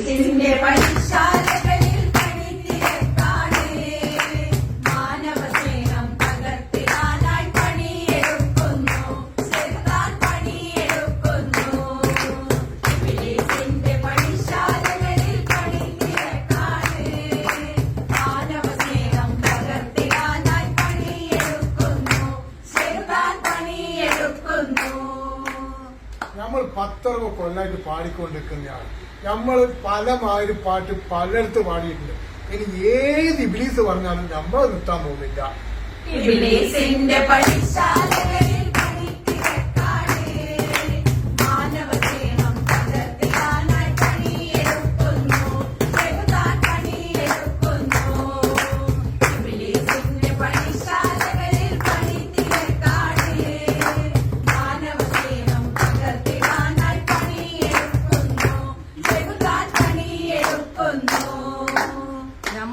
ഇംഗ്ലീഷിന്റെ പണിശാലകളിൽ നമ്മൾ പത്തറവ് കൊല്ലായിട്ട് പാടിക്കൊണ്ടിരിക്കുന്നതാണ് നമ്മൾ പല മാതിരി പാട്ട് പലയിടത്ത് പാടിയിട്ടുണ്ട്. ഇനി ഏത് ഇബിലീസ് പറഞ്ഞാലും നമ്മൾ നിർത്താൻ പോകുന്നില്ല. ഇബിലീസിന്റെ പണിശാലകളിൽ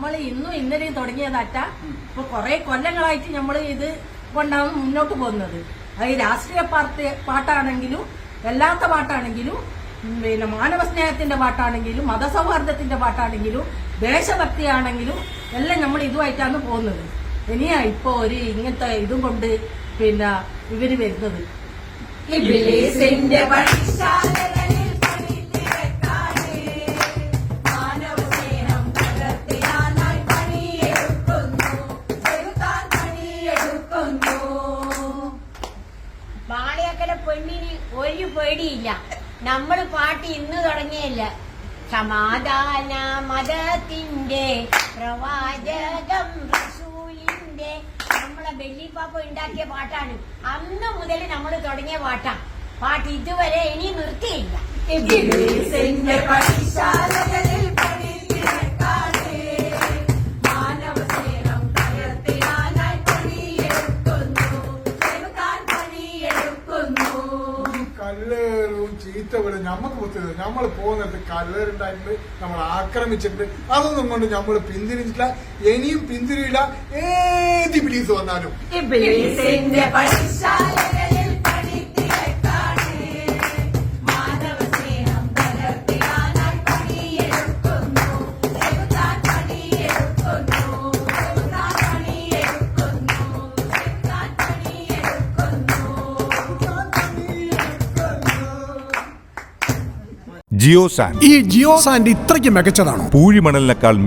നമ്മൾ ഇന്നും ഇന്നലെയും തുടങ്ങിയതറ്റ ഇപ്പൊ കുറെ കൊല്ലങ്ങളായിട്ട് നമ്മൾ ഇത് കൊണ്ടാണ് മുന്നോട്ട് പോകുന്നത്. അത് രാഷ്ട്രീയ പാർട്ടി പാട്ടാണെങ്കിലും അല്ലാത്ത പാട്ടാണെങ്കിലും പിന്നെ മാനവ സ്നേഹത്തിന്റെ പാട്ടാണെങ്കിലും മതസൗഹാർദ്ദത്തിന്റെ പാട്ടാണെങ്കിലും ദേശഭക്തിയാണെങ്കിലും എല്ലാം നമ്മൾ ഇതുമായിട്ടാണ് പോകുന്നത്. ഇനിയാ ഇപ്പൊ ഒരു ഇങ്ങനത്തെ ഇതും കൊണ്ട് പിന്നെ ഇവർ വരുന്നത്. ഇബ്ലീസിന്റെ വാളിയക്കല പെണ്ണിന് ഒരു പേടിയില്ല. നമ്മൾ പാട്ട് ഇന്ന് തുടങ്ങിയല്ല. സമാധാന മതത്തിന്റെ പ്രവാചകം റസൂലിന്റെ നമ്മളെ ബെല്ലിപ്പാപ്പ ഉണ്ടാക്കിയ പാട്ടാണ്. അന്ന് മുതൽ നമ്മൾ തുടങ്ങിയ പാട്ടാണ് പാട്ട് ഇതുവരെ ഇനി നിർത്തിയില്ല. ഈ ചീത്ത വിടും നമുക്ക് പുത്തത് നമ്മൾ പോകുന്നിടത്ത് കല്ലേറുണ്ടായിട്ടുണ്ട് നമ്മൾ ആക്രമിച്ചിട്ടുണ്ട്. അതൊന്നും കൊണ്ട് നമ്മൾ പിന്തിരിഞ്ഞിട്ടില്ല. ഇനിയും പിന്തിരിയില്ല. ഏത് ഇബിലീസ് വന്നാലും. ജിയോ സാൻ. ഈ ജിയോ സാൻഡ് ഇത്രയ്ക്ക് മികച്ചതാണോ? പൂഴിമണലിനേക്കാൾ